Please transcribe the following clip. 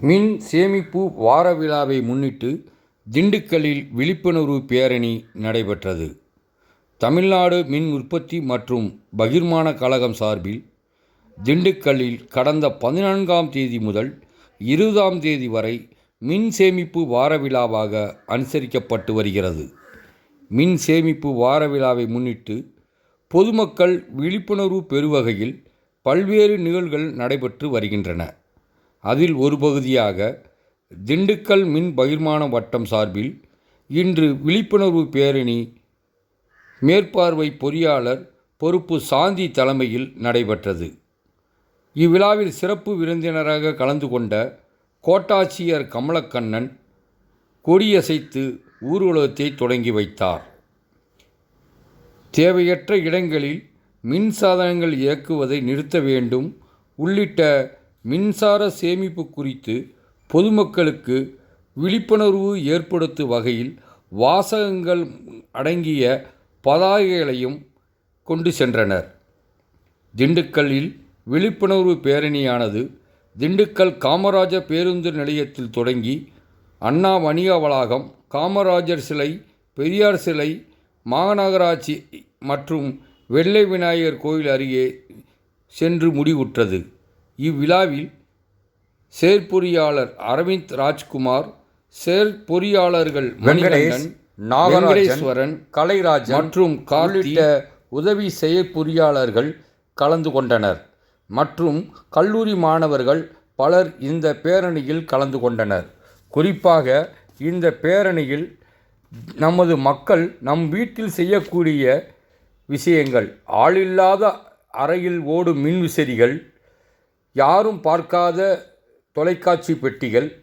மின் சேமிப்பு வார விழாவை முன்னிட்டு திண்டுக்கல்லில் விழிப்புணர்வு பேரணி நடைபெற்றது. தமிழ்நாடு மின் உற்பத்தி மற்றும் பகிர்மான கழகம் சார்பில் திண்டுக்கல்லில் கடந்த பதினான்காம் தேதி முதல் இருபதாம் தேதி வரை மின் சேமிப்பு வார விழாவாக அனுசரிக்கப்பட்டு வருகிறது. மின் சேமிப்பு வார விழாவை முன்னிட்டு பொதுமக்கள் விழிப்புணர்வு பெறும் வகையில் பல்வேறு நிகழ்வுகள் நடைபெற்று வருகின்றன. அதில் ஒரு பகுதியாக திண்டுக்கல் மின் பகிர்மான வட்டம் சார்பில் இன்று விழிப்புணர்வு பேரணி மேற்பார்வை பொறியாளர் பொறுப்பு சாந்தி தலைமையில் நடைபெற்றது. இவ்விழாவில் சிறப்பு விருந்தினராக கலந்து கொண்ட கோட்டாட்சியர் கமலக்கண்ணன் கொடியசைத்து ஊர்வலத்தை தொடங்கி வைத்தார். தேவையற்ற இடங்களில் மின் சாதனங்கள் இயக்குவதை நிறுத்த வேண்டும் உள்ளிட்ட மின்சார சேமிப்பு குறித்து பொதுமக்களுக்கு விழிப்புணர்வு ஏற்படுத்தும் வகையில் வாசகங்கள் அடங்கிய பதாகைகளையும் கொண்டு சென்றனர். திண்டுக்கல்லில் விழிப்புணர்வு பேரணியானது திண்டுக்கல் காமராஜர் பேருந்து நிலையத்தில் தொடங்கி அண்ணா வணிக வளாகம் காமராஜர் சிலை பெரியார் சிலை மாநகராட்சி மற்றும் வெள்ளை விநாயகர் கோயில் அருகே சென்று முடிவுற்றது. இவ்விழாவில் செயற்பொறியாளர் அரவிந்த் ராஜ்குமார் செயற்பொறியாளர்கள் மணிகண்டன் வெங்கடேஸ்வரன் கலைராஜன் மற்றும் உள்ளிட்ட உதவி செயற்பொறியாளர்கள் கலந்து கொண்டனர். மற்றும் கல்லூரி மாணவர்கள் பலர் இந்த பேரணியில் கலந்து கொண்டனர். குறிப்பாக இந்த பேரணியில் நமது மக்கள் நம் வீட்டில் செய்யக்கூடிய விஷயங்கள் ஆளில்லாத அறையில் ஓடும் மின்விசிறிகள் யாரும் பார்க்காத தொலைக்காட்சி பெட்டிகள்.